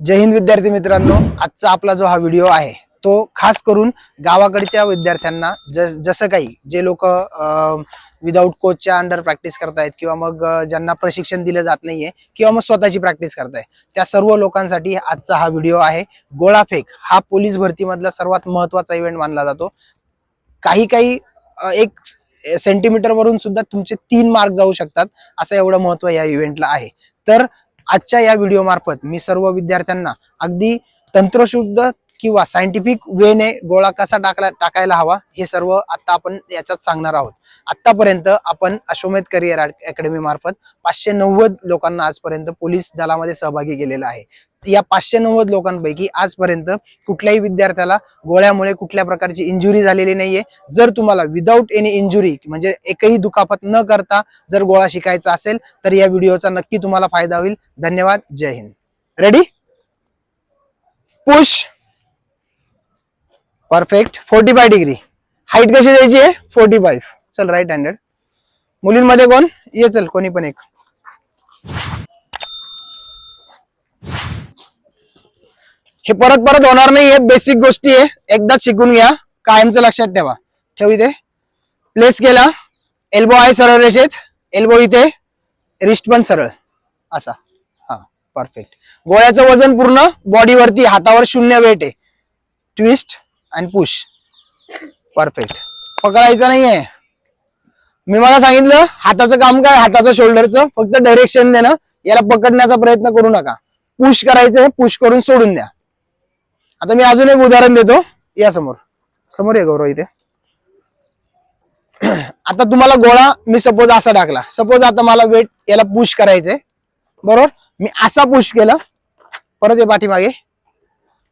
जय हिंद विद्यार्थी मित्रांनो आजचा आपला जो हा व्हिडिओ आहे तो खास करून गावाकडच्या विद्यार्थ्यांना ज- जसं काही जे लोक विदाऊट कोचच्या अंडर प्रॅक्टिस करतायत किंवा मग ज्यांना प्रशिक्षण दिलं जात नाहीये किंवा मग स्वतःची प्रॅक्टिस करताय त्या सर्व लोकांसाठी आजचा हा व्हिडिओ आहे. गोळाफेक हा पोलीस भरतीमधला सर्वात महत्त्वाचा इव्हेंट मानला जातो. काही काही एक सेंटीमीटर वरून सुद्धा तुमचे तीन मार्क जाऊ शकतात असं एवढं महत्त्व या इव्हेंटला आहे. तर आजच्या या व्हिडिओ मार्फत मी सर्व विद्यार्थ्यांना अगदी तंत्रशुद्ध किंवा सायंटिफिक वेने गोळा कसा टाकला टाकायला हवा हे सर्व आता आपण याच्यात सांगणार आहोत. आतापर्यंत आपण अश्वमेध करिअर अकॅडमी मार्फत पाचशे नव्वद लोकांना आजपर्यंत पोलीस दलामध्ये सहभागी केलेला आहे. या पाचशे नव्वद लोकांपैकी आजपर्यंत कुठल्याही विद्यार्थ्याला गोळ्यामुळे कुठल्या प्रकारची इंजुरी झालेली नाहीये. जर तुम्हाला विदाऊट एनी इंजुरी म्हणजे एकही दुखापत न करता जर गोळा शिकायचा असेल तर या व्हिडिओचा नक्की तुम्हाला फायदा होईल. धन्यवाद. जय Hind. Ready push perfect forty five degree height कशी द्यायची आहे? फोर्टी फाईव्ह चल राईट हँडेड मुलींमध्ये कोण? ये चल कोणी पण एक. हे परत परत होणार नाही हे बेसिक गोष्टी आहे. एकदाच शिकून घ्या. कायमचं लक्षात ठेवा. ठेव इथे. प्लेस केला. एल्बो आहे सरळ रेषेत. एल्बो इथे. रिस्ट पण सरळ. असा. हा परफेक्ट गोळ्याचं वजन पूर्ण. बॉडीवरती हातावर शून्य वेट आहे. ट्विस्ट आणि पुश. परफेक्ट पकडायचं नाहीये. मी मला सांगितलं हाताचं काम काय? हाताचं शोल्डरचं फक्त डायरेक्शन देणं. याला पकडण्याचा प्रयत्न करू नका. पुश करायचंय पुश करून सोडून द्या. आता मी अजून एक उदाहरण देतो. या समोर. समोर ये गौरव इथे. आता तुम्हाला गोळा मी सपोज असा टाकला. सपोज आता मला वेट याला पुश करायचंय. बरोबर? मी असा पुश केला. परत ये पाठीमागे.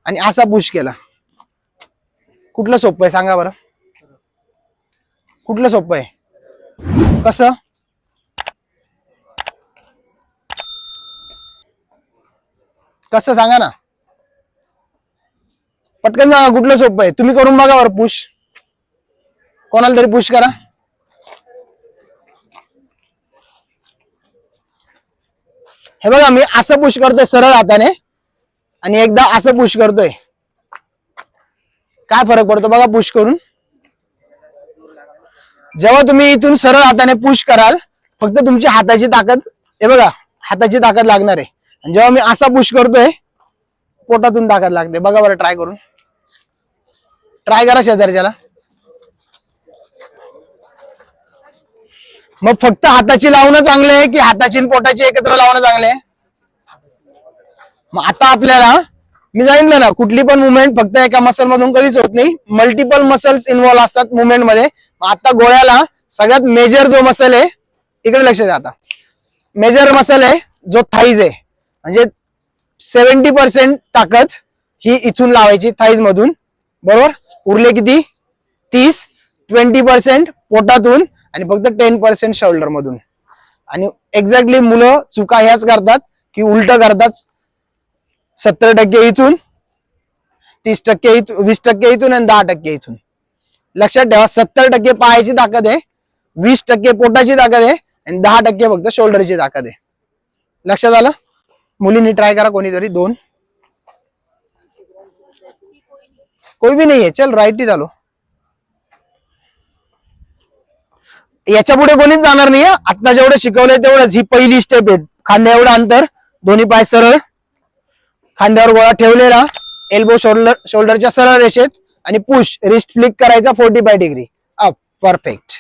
आणि असा पुश केला. कुठलं सोपं आहे? सांगा बरं. कुठलं सोपं आहे? कसं? कसं? सांगा ना. पटकन सांगा कुठलं सोपं आहे? तुम्ही करून बघा बरं पुश कोणाला तरी पुश करा. हे बघा मी असं पुश करतोय सरळ हाताने. आणि एकदा असं पुश करतोय. काय फरक पडतो बघा पुश करून. जेव्हा तुम्ही इथून सरळ हाताने पुश कराल फक्त तुमची हाताची ताकद हे बघा हाताची ताकद लागणार आहे. आणि जेव्हा मी असा पुश करतोय पोटातून ताकद लागते. बघा बरं ट्राय करून. ट्राय करा शेजारच्याला मग फक्त हाताची लावणं चांगलं आहे की हाताची आणि पोटाची एकत्र लावणं चांगलं आहे? मग आता आपल्याला मी सांगितलं ना कुठली पण मुवमेंट फक्त एका मसल मधून कधीच होत नाही. मल्टिपल मसल्स इन्व्हॉल्व असतात मुवमेंटमध्ये. आता गोळ्याला सगळ्यात मेजर जो मसल आहे इकडे लक्ष द्या आता. मेजर मसल आहे जो थाईज आहे. म्हणजे सेव्हन्टी पर्सेंट ताकद ही इथून लावायची थाईज मधून. बरोबर? उरले किती? तीस. ट्वेंटी पर्सेंट पोटातून आणि फक्त टेन पर्सेंट शोल्डर मधून. आणि एक्झॅक्टली मुलं चुका ह्याच करतात की उलट करतात. सत्तर टक्के इथून तीस टक्के इथून वीस टक्के इथून आणि दहा टक्के इथून. लक्षात ठेवा सत्तर टक्के पायाची ताकद आहे वीस टक्के पोटाची ताकद आहे आणि दहा टक्के फक्त शोल्डरची ताकद आहे. लक्षात आलं? मुलींनी ट्राय करा कोणीतरी दोन. कोई भी नाही आहे चल राईट चालू याच्यापुढे कोणीच जाणार नाही आता जेवढं शिकवलंय तेवढंच. ही पहिली स्टेप आहे. खांद्या एवढं अंतर दोन्ही पाय सरळ. खांद्यावर गोळा ठेवलेला एल्बो शोल्डर शोल्डरच्या सरळ रेषेत आणि पुश रिस्ट फ्लिक करायचा forty five degree up perfect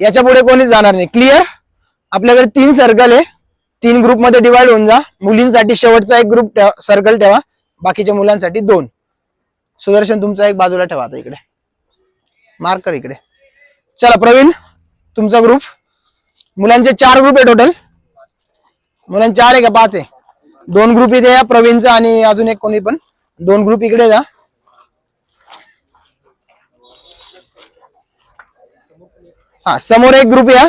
याच्यापुढे कोणीच जाणार नाही. क्लिअर आपल्याकडे तीन सर्कल आहे. तीन ग्रुपमध्ये डिवाइड होऊन जा. मुलींसाठी शेवटचा एक ग्रुप सर्कल ठेवा. बाकीच्या मुलांसाठी दोन. सुदर्शन तुमचा एक बाजूला ठेवा आता इकडे. मार्क कर इकडे. चला प्रवीण तुमचा ग्रुप मुलांचे चार ग्रुप आहे टोटल मुलांचे चार आहे का? पाच आहे. दोन ग्रुप इथे या प्रवीणचा आणि अजून एक कोणी पण. दोन ग्रुप इकडे जा. हा समोर एक ग्रुप या.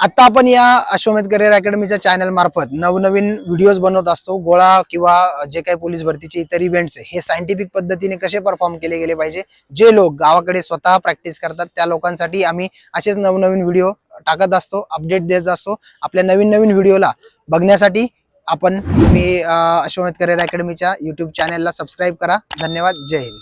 आता आपण या अश्वमेध करिअर अकॅडमीच्या चॅनल मार्फत नवनवीन व्हिडिओज बनवत असतो. गोळा किंवा जे काही पोलीस भरतीचे इतर इव्हेंट्स हे सायंटिफिक पद्धतीने कसे परफॉर्म केले गेले पाहिजे? जे लोक गावाकडे स्वतः प्रॅक्टिस करतात त्या लोकांसाठी आम्ही असेच नवनवीन व्हिडिओ टाकत असतो अपडेट देत असतो. आपल्या नवीन नवीन व्हिडिओला बघण्यासाठी आपण तुम्ही अं, अश्वमेध करिअर अकॅडमीच्या युट्यूब चॅनेलला सबस्क्राईब करा. धन्यवाद. जय हिंद.